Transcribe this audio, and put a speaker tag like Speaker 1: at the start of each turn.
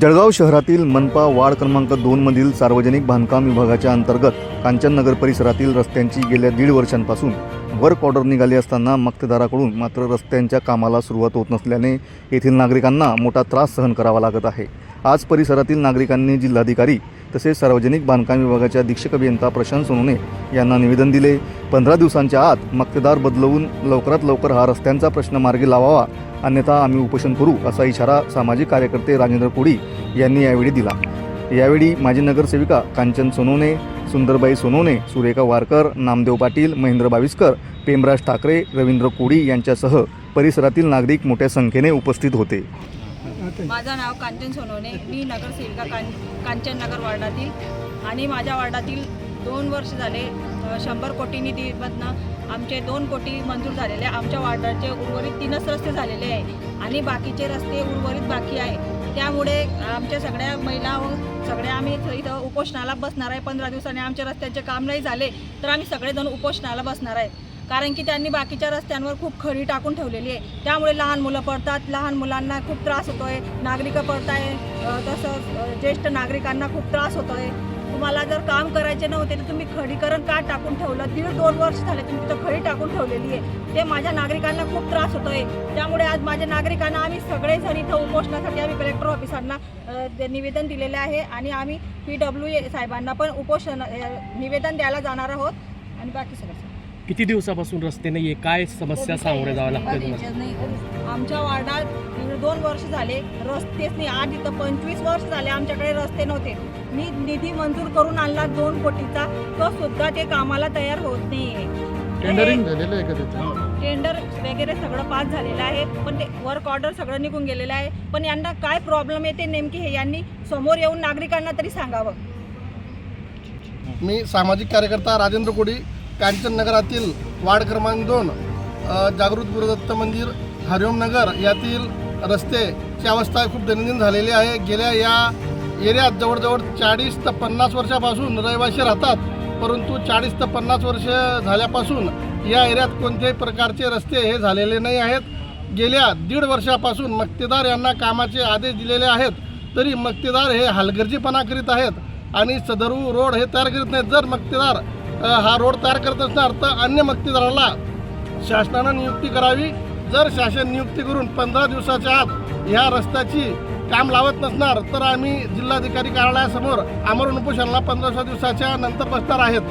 Speaker 1: जळगाव शहरातील मनपा वार्ड क्रमांक दोनमधील सार्वजनिक बांधकाम विभागाच्या अंतर्गत कांचननगर परिसरातील रस्त्यांची गेल्या दीड वर्षांपासून वर्क ऑर्डर निघाली असताना मक्तेदाराकडून मात्र रस्त्यांच्या कामाला सुरुवात होत नसल्याने येथील नागरिकांना मोठा त्रास सहन करावा लागत आहे. आज परिसरातील नागरिकांनी जिल्हाधिकारी तसेच सार्वजनिक बांधकाम विभागाच्या अधीक्षक अभियंता प्रशांत सोनोने यांना निवेदन दिले. पंधरा दिवसांच्या आत मक्तेदार बदलवून लवकरात लवकर हा रस्त्यांचा प्रश्न मार्गी लावावा. अन्यथा आम्ही उपोषण करू असा इशारा सामाजिक कार्यकर्ते राजेंद्र कोडी यांनी यावेळी दिला. यावेळी माजी नगरसेविका कांचन सोनोने सुंदरबाई सोनोने सुरेखा वारकर नामदेव पाटील महेंद्र बाविस्कर पेमराज ठाकरे रवींद्र कोडी यांच्यासह परिसरातील नागरिक मोठ्या संख्येने उपस्थित होते.
Speaker 2: माझं नाव कांचन सोनवणे. मी नगरसेविका कां कांचन नगर वार्डातील आणि माझ्या वार्डातील दोन वर्ष झाले शंभर कोटी निधीमधनं आमचे दोन कोटी मंजूर झालेले. आहे. आमच्या वार्डाचे उर्वरित तीनच रस्ते झालेले आहे आणि बाकीचे रस्ते उर्वरित बाकी आहे. त्यामुळे आमच्या सगळ्या महिला हो, व सगळ्या आम्ही इथं उपोषणाला बसणार आहे. पंधरा दिवसांनी आमच्या रस्त्याचे काम नाही झाले तर आम्ही सगळेजण उपोषणाला बसणार आहे. कारण की त्यांनी बाकीच्या रस्त्यांवर खूप खडी टाकून ठेवलेली आहे. त्यामुळे लहान मुलं पडतात लहान मुलांना खूप त्रास होतो आहे नागरिकं पडताय अ, तसं ज्येष्ठ नागरिकांना खूप त्रास होतो आहे तुम्हाला जर काम करायचे नव्हते तर तुम्ही खडीकरण का टाकून ठेवलं? दीड दोन वर्ष झाले तुम्ही तिथं खडी टाकून ठेवलेली आहे. ते माझ्या नागरिकांना खूप त्रास होतो आहे त्यामुळे आज माझ्या नागरिकांना आम्ही सगळेजण इथं उपोषणासाठी आम्ही कलेक्टर ऑफिसांना ते निवेदन दिलेले आहे आणि आम्ही पी डब्ल्यू ए साहेबांना पण उपोषण निवेदन द्यायला जाणार आहोत. आणि बाकी सगळं.
Speaker 3: किती दिवसापासून रस्ते नाहीये? काय समस्या सामोरे जावं लागतं तुम्हाला?
Speaker 2: आमच्या वार्डात दीड दोन वर्ष झाले रस्तेच नाही. आज इथं पंचवीस वर्ष झाले आमच्याकडे रस्ते नव्हते. मी निधी मंजूर करून आणला दोन कोटीचा. तो सुद्धा ते कामाला तयार होत नाहीये.
Speaker 4: टेंडरिंग झालेलं आहे का त्याचं?
Speaker 2: टेंडर वगैरे सगळं पास झालेलं आहे. पण ते वर्क ऑर्डर सगळं निघून गेलेलं आहे. पण यांना काय प्रॉब्लेम येते नेमकी हे यांनी समोर येऊन नागरिकांना तरी सांगावं.
Speaker 4: मी सामाजिक कार्यकर्ता राजेंद्र कोडी कांचन नगरातील वार्ड क्रमांक दोन जागृत गुरुदत्त मंदिर हरिओम नगर यातील रस्त्याची अवस्था खूप दैनंदिन झालेली आहे. गेल्या या एरियात जवळजवळ चाळीस ते पन्नास वर्षापासून रहिवासी राहतात परंतु चाळीस ते पन्नास वर्ष झाल्यापासून या एरियात कोणत्याही प्रकारचे रस्ते हे झालेले नाही आहेत. गेल्या दीड वर्षापासून मक्तेदार यांना कामाचे आदेश दिलेले आहेत तरी मक्तेदार हे हलगर्जीपणा करीत आहेत आणि सदरू रोड हे तयार करीत नाहीत. जर मक्तेदार हा रोड तयार करत असणार तर अन्य मक्तेदाराला शासनानं नियुक्ती करावी. जर शासन नियुक्ती करून पंधरा दिवसाच्या आत ह्या रस्त्याची काम लावत नसणार तर आम्ही जिल्हाधिकारी कार्यालयासमोर आमरण उपोषणाला पंधरा दिवसाच्या नंतर बसणार आहेत.